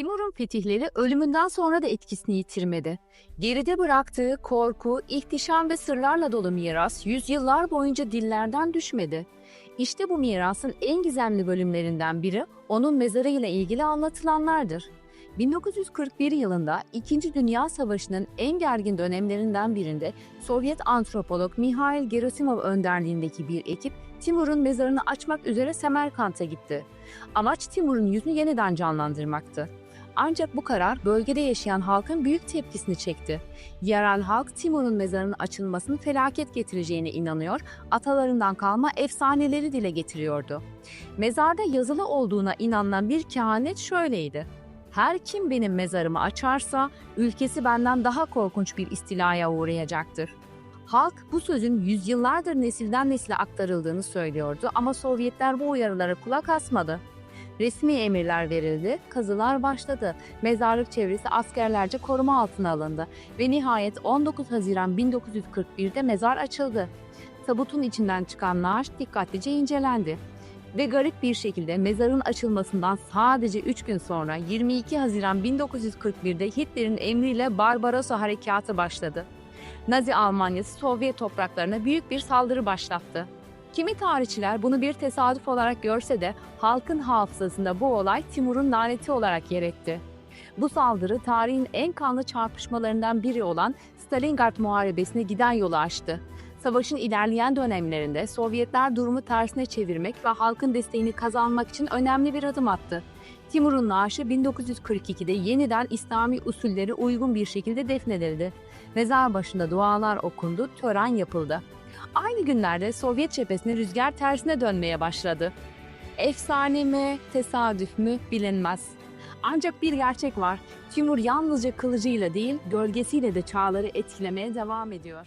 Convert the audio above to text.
Timur'un fetihleri ölümünden sonra da etkisini yitirmedi. Geride bıraktığı korku, ihtişam ve sırlarla dolu miras yüzyıllar boyunca dillerden düşmedi. İşte bu mirasın en gizemli bölümlerinden biri onun mezarıyla ilgili anlatılanlardır. 1941 yılında İkinci Dünya Savaşı'nın en gergin dönemlerinden birinde Sovyet antropolog Mihail Gerasimov önderliğindeki bir ekip Timur'un mezarını açmak üzere Semerkant'a gitti. Amaç Timur'un yüzünü yeniden canlandırmaktı. Ancak bu karar bölgede yaşayan halkın büyük tepkisini çekti. Yerel halk Timur'un mezarının açılmasının felaket getireceğine inanıyor, atalarından kalma efsaneleri dile getiriyordu. Mezarda yazılı olduğuna inanılan bir kehanet şöyleydi. Her kim benim mezarımı açarsa ülkesi benden daha korkunç bir istilaya uğrayacaktır. Halk bu sözün yüzyıllardır nesilden nesile aktarıldığını söylüyordu ama Sovyetler bu uyarılara kulak asmadı. Resmi emirler verildi, kazılar başladı. Mezarlık çevresi askerlerce koruma altına alındı ve nihayet 19 Haziran 1941'de mezar açıldı. Tabutun içinden çıkan naaş dikkatlice incelendi. Ve garip bir şekilde mezarın açılmasından sadece 3 gün sonra 22 Haziran 1941'de Hitler'in emriyle Barbarossa Harekatı başladı. Nazi Almanyası Sovyet topraklarına büyük bir saldırı başlattı. Kimi tarihçiler bunu bir tesadüf olarak görse de halkın hafızasında bu olay Timur'un laneti olarak yer etti. Bu saldırı tarihin en kanlı çarpışmalarından biri olan Stalingrad Muharebesi'ne giden yolu açtı. Savaşın ilerleyen dönemlerinde Sovyetler durumu tersine çevirmek ve halkın desteğini kazanmak için önemli bir adım attı. Timur'un naaşı 1942'de yeniden İslami usulleri uygun bir şekilde defnedildi. Mezar başında dualar okundu, tören yapıldı. Aynı günlerde Sovyet cephesine rüzgar tersine dönmeye başladı. Efsane mi, tesadüf mü bilinmez. Ancak bir gerçek var. Timur yalnızca kılıcıyla değil, gölgesiyle de çağları etkilemeye devam ediyor.